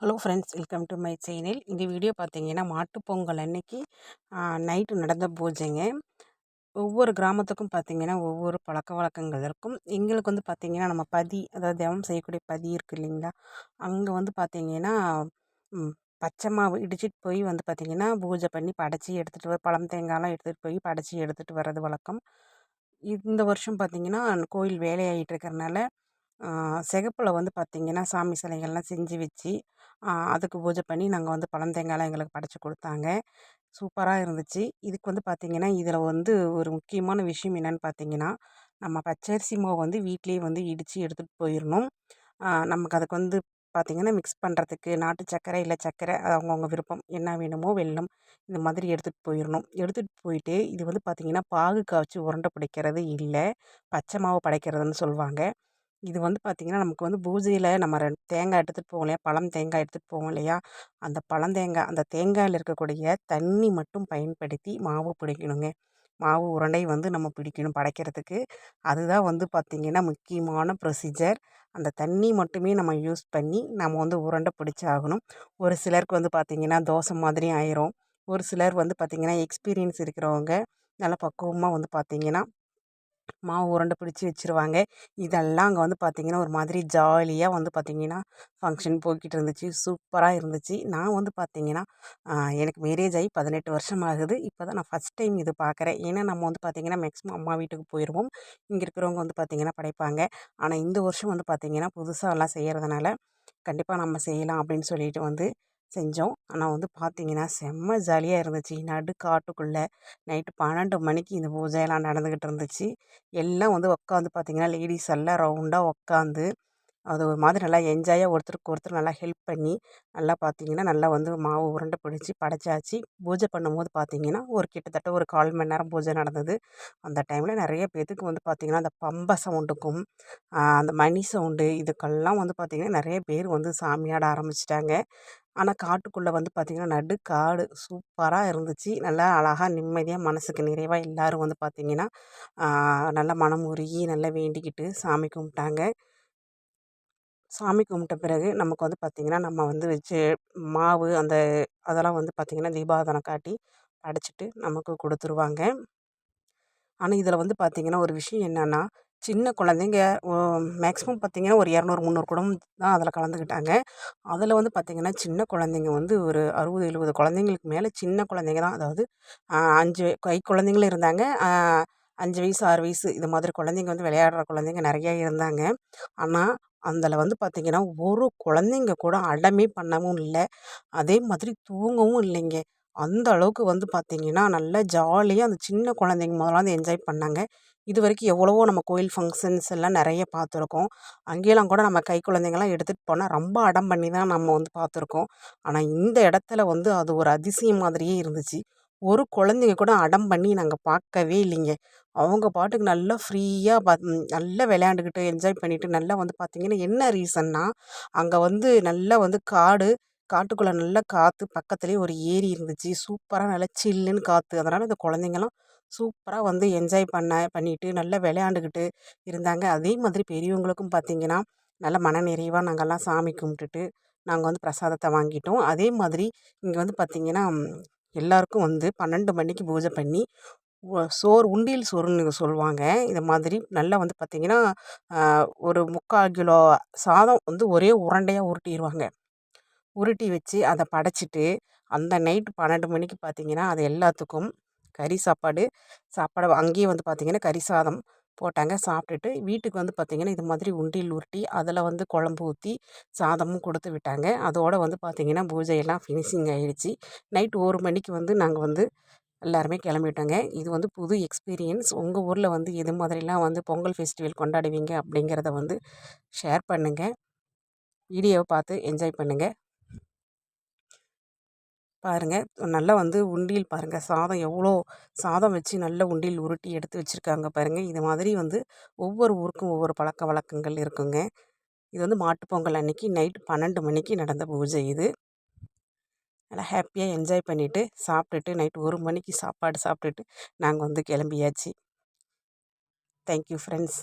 Hello friends welcome to my channel. இந்த video பார்த்தீங்கன்னா மாட்டுப்பொங்கல் அன்னைக்கு நைட்டு நடந்த பூஜைங்க. ஒவ்வொரு கிராமத்துக்கும் பார்த்திங்கன்னா ஒவ்வொரு பழக்க வழக்கங்கள் இருக்கும். எங்களுக்கு வந்து பார்த்திங்கன்னா நம்ம பதி அதாவது தேவம் செய்யக்கூடிய பதி இருக்குது இல்லைங்களா? அங்கே வந்து பார்த்திங்கன்னா பச்சை மாவு இடிச்சிட்டு போய் வந்து பார்த்திங்கன்னா பூஜை பண்ணி படைச்சி எடுத்துகிட்டு வர பழம் தேங்காயெலாம் எடுத்துகிட்டு போய் படைச்சி எடுத்துகிட்டு வர்றது வழக்கம். இந்த வருஷம் பார்த்திங்கன்னா கோயில் வேலையாகிட்டு இருக்கிறனால சிகப்புல வந்து பார்த்திங்கன்னா சாமி சிலைகள்லாம் செஞ்சு வச்சு அதுக்கு பூஜை பண்ணி நாங்கள் வந்து பழம் தேங்காய்லாம் எங்களுக்கு படைச்சி கொடுத்தாங்க. சூப்பராக இருந்துச்சு. இதுக்கு வந்து பார்த்திங்கன்னா இதில் வந்து ஒரு முக்கியமான விஷயம் என்னென்னு பார்த்திங்கன்னா நம்ம பச்சரிசி மாவு வந்து வீட்லேயே வந்து இடித்து எடுத்துகிட்டு போயிடணும் நமக்கு அதுக்கு வந்து பார்த்திங்கன்னா மிக்ஸ் பண்ணுறதுக்கு நாட்டு சர்க்கரை இல்லை சர்க்கரை அவங்கவுங்க விருப்பம். என்ன வேணுமோ வெல்லம் இந்த மாதிரி எடுத்துகிட்டு போயிடணும் எடுத்துகிட்டு போயிட்டு இது வந்து பார்த்திங்கன்னா பாகு காய்ச்சி உருண்டை பிடிக்கிறது இல்லை பச்சை மாவு படைக்கிறதுன்னு சொல்லுவாங்க. இது வந்து பார்த்திங்கன்னா நமக்கு வந்து பூஜையில் நம்ம ரெண்டு தேங்காய் எடுத்துகிட்டு போவோம் இல்லையா? பழம் தேங்காய் எடுத்துகிட்டு போவோம் இல்லையா? அந்த பழந்தேங்காய் அந்த தேங்காயில் இருக்கக்கூடிய தண்ணி மட்டும் பயன்படுத்தி மாவு பிடிக்கணுங்க. மாவு உருண்டை வந்து நம்ம பிடிக்கணும் படைக்கிறதுக்கு. அதுதான் வந்து பார்த்திங்கன்னா முக்கியமான ப்ரொசீஜர் அந்த தண்ணி மட்டுமே நம்ம யூஸ் பண்ணி நம்ம வந்து உருண்டை பிடிச்சாகணும். ஒரு சிலருக்கு வந்து பார்த்திங்கன்னா தோசை மாதிரி ஆயிரும். ஒரு சிலர் வந்து பார்த்திங்கன்னா எக்ஸ்பீரியன்ஸ் இருக்கிறவங்க நல்லா பக்குவமாக வந்து பார்த்திங்கன்னா மாவு உருண்டை பிடிச்சி வச்சுருவாங்க. இதெல்லாம் அங்கே வந்து பார்த்திங்கன்னா ஒரு மாதிரி ஜாலியாக வந்து பார்த்திங்கன்னா ஃபங்க்ஷன் போய்கிட்டு இருந்துச்சு. சூப்பராக இருந்துச்சு. நான் வந்து பார்த்திங்கன்னா எனக்கு மேரேஜ் ஆகி பதினெட்டு வருஷம் ஆகுது. இப்போ தான் நான் ஃபஸ்ட் டைம் இது பார்க்குறேன். ஏன்னா நம்ம வந்து பார்த்திங்கன்னா மேக்ஸிமம் அம்மா வீட்டுக்கு போயிடுவோம் இங்கே இருக்கிறவங்க வந்து பார்த்திங்கன்னா படைப்பாங்க. ஆனால் இந்த வருஷம் வந்து பார்த்திங்கன்னா புதுசாக எல்லாம் செய்கிறதுனால கண்டிப்பாக நம்ம செய்யலாம் அப்படின்னு சொல்லிட்டு வந்து செஞ்சோம். ஆனால் வந்து பார்த்திங்கன்னா செம்ம ஜாலியாக இருந்துச்சு. நடு காட்டுக்குள்ளே நைட்டு பன்னெண்டு மணிக்கு இந்த பூஜையெல்லாம் நடந்துக்கிட்டு இருந்துச்சு. எல்லாம் வந்து உட்காந்து பார்த்திங்கன்னா லேடிஸ் எல்லாம் ரவுண்டாக உட்காந்து அது ஒரு மாதிரி நல்லா என்ஜாயாக ஒருத்தருக்கு ஒருத்தர் நல்லா ஹெல்ப் பண்ணி நல்லா பார்த்திங்கன்னா நல்லா வந்து மாவு உருண்டை பிடிச்சி படைச்சாச்சு. பூஜை பண்ணும்போது பார்த்திங்கன்னா ஒரு கிட்டத்தட்ட ஒரு கால் மணி நேரம் பூஜை நடந்தது. அந்த டைமில் நிறைய பேத்துக்கு வந்து பார்த்திங்கன்னா அந்த பம்ப சவுண்டுக்கும் அந்த மணி சவுண்டு இதுக்கெல்லாம் வந்து பார்த்திங்கன்னா நிறைய பேர் வந்து சாமியாட ஆரம்பிச்சிட்டாங்க. ஆனால் காட்டுக்குள்ளே வந்து பார்த்திங்கன்னா நடு காடு சூப்பராக இருந்துச்சு. நல்லா அழகாக நிம்மதியாக மனதுக்கு நிறைவாக எல்லோரும் வந்து பார்த்திங்கன்னா நல்லா மனம் உருகி நல்லா வேண்டிக்கிட்டு சாமி கும்பிட்டாங்க. சாமி கும்பிட்ட பிறகு நமக்கு வந்து பார்த்திங்கன்னா நம்ம வந்து வச்சு மாவு அந்த அதெல்லாம் வந்து பார்த்திங்கன்னா தீபாராதனை காட்டி அடைச்சிட்டு நமக்கு கொடுத்துருவாங்க. ஆனால் இதில் வந்து பார்த்திங்கன்னா ஒரு விஷயம் என்னென்னா சின்ன குழந்தைங்க மேக்ஸிமம் பார்த்திங்கன்னா ஒரு இரநூறு முந்நூறு குடும்பம் தான் அதில் கலந்துக்கிட்டாங்க. அதில் வந்து பார்த்திங்கன்னா சின்ன குழந்தைங்க வந்து ஒரு அறுபது எழுபது குழந்தைங்களுக்கு மேலே சின்ன குழந்தைங்க தான். அதாவது அஞ்சு கை குழந்தைங்களும் இருந்தாங்க. அஞ்சு வயசு ஆறு வயசு இது மாதிரி குழந்தைங்க வந்து விளையாடுற குழந்தைங்க நிறையா இருந்தாங்க. ஆனால் அதில் வந்து பார்த்திங்கன்னா ஒரு குழந்தைங்க கூட அடமே பண்ணவும் இல்லை. அதே மாதிரி தூங்கவும் இல்லைங்க. அந்த அளவுக்கு வந்து பார்த்திங்கன்னா நல்லா ஜாலியாக அந்த சின்ன குழந்தைங்க முதல்ல வந்து என்ஜாய் பண்ணாங்க. இது வரைக்கும் எவ்வளவோ நம்ம கோயில் ஃபங்க்ஷன்ஸ் எல்லாம் நிறைய பார்த்துருக்கோம் அங்கேயெல்லாம் கூட நம்ம கை குழந்தைங்கள்லாம் எடுத்துகிட்டு போனால் ரொம்ப அடம் பண்ணி தான் நம்ம வந்து பார்த்துருக்கோம் ஆனால் இந்த இடத்துல வந்து அது ஒரு அதிசயம் மாதிரியே இருந்துச்சு. ஒரு குழந்தைங்க கூட அடம் பண்ணி நாங்கள் பார்க்கவே இல்லைங்க. அவங்க பாட்டுக்கு நல்லா ஃப்ரீயாக பா நல்லா விளையாண்டுக்கிட்டு என்ஜாய் பண்ணிவிட்டு நல்லா வந்து பார்த்திங்கன்னா என்ன ரீசன்னா அங்கே வந்து நல்லா வந்து காடு காட்டுக்குள்ளே நல்லா காற்று பக்கத்துலேயே ஒரு ஏரி இருந்துச்சு. சூப்பராக நல்லா சில்லுன்னு காற்று அதனால் இந்த குழந்தைங்கலாம் சூப்பராக வந்து என்ஜாய் பண்ண பண்ணிட்டு நல்லா விளையாண்டுக்கிட்டு இருந்தாங்க. அதே மாதிரி பெரியவங்களுக்கும் பார்த்திங்கன்னா நல்ல மன நிறைவாக நாங்கள்லாம் சாமி கும்பிட்டுட்டு நாங்கள் வந்து பிரசாதத்தை வாங்கிட்டோம். அதே மாதிரி இங்கே வந்து பார்த்திங்கன்னா எல்லாருக்கும் வந்து பன்னெண்டு மணிக்கு பூஜை பண்ணி சோறு உண்டியல் சோறுன்னு சொல்லுவாங்க. இது மாதிரி நல்லா வந்து பார்த்திங்கன்னா ஒரு முக்கால் கிலோ சாதம் வந்து ஒரே உருண்டையாக உருட்டிடுவாங்க உருட்டி வச்சு அதை படைச்சிட்டு அந்த நைட்டு பன்னெண்டு மணிக்கு பார்த்திங்கன்னா அது எல்லாத்துக்கும் கறி சாப்பாடு சாப்பாடு அங்கேயே வந்து பார்த்திங்கன்னா கறி சாதம் போட்டாங்க. சாப்பிட்டுட்டு வீட்டுக்கு வந்து பார்த்திங்கன்னா இது மாதிரி உண்டியல் உருட்டி அதில் வந்து குழம்பு ஊற்றி சாதமும் கொடுத்து விட்டாங்க. அதோடு வந்து பார்த்திங்கன்னா பூஜையெல்லாம் ஃபினிஷிங் ஆகிடுச்சி நைட்டு ஒரு மணிக்கு வந்து நாங்கள் வந்து எல்லாருமே கிளம்பிட்டோங்க. இது வந்து புது எக்ஸ்பீரியன்ஸ் உங்கள் ஊரில் வந்து எது மாதிரிலாம் வந்து பொங்கல் ஃபெஸ்டிவல் கொண்டாடுவீங்க அப்படிங்கிறத வந்து ஷேர் பண்ணுங்கள் வீடியோவை பார்த்து என்ஜாய் பண்ணுங்கள் பாருங்கள் நல்லா வந்து உண்டியல் பாருங்கள் சாதம் எவ்வளோ சாதம் வச்சு நல்ல உண்டியல் உருட்டி எடுத்து வச்சுருக்காங்க பாருங்கள் இது மாதிரி வந்து ஒவ்வொரு ஊருக்கும் ஒவ்வொரு பழக்க வழக்கங்கள் இருக்குங்க. இது வந்து மாட்டுப்பொங்கல் அன்றைக்கி நைட் பன்னெண்டு மணிக்கு நடந்த பூஜை இது. நல்லா ஹாப்பியாக என்ஜாய் பண்ணிவிட்டு சாப்பிட்டுட்டு நைட்டு ஒரு மணிக்கு சாப்பாடு சாப்பிட்டுட்டு நாங்கள் வந்து கிளம்பியாச்சு. Thank you friends.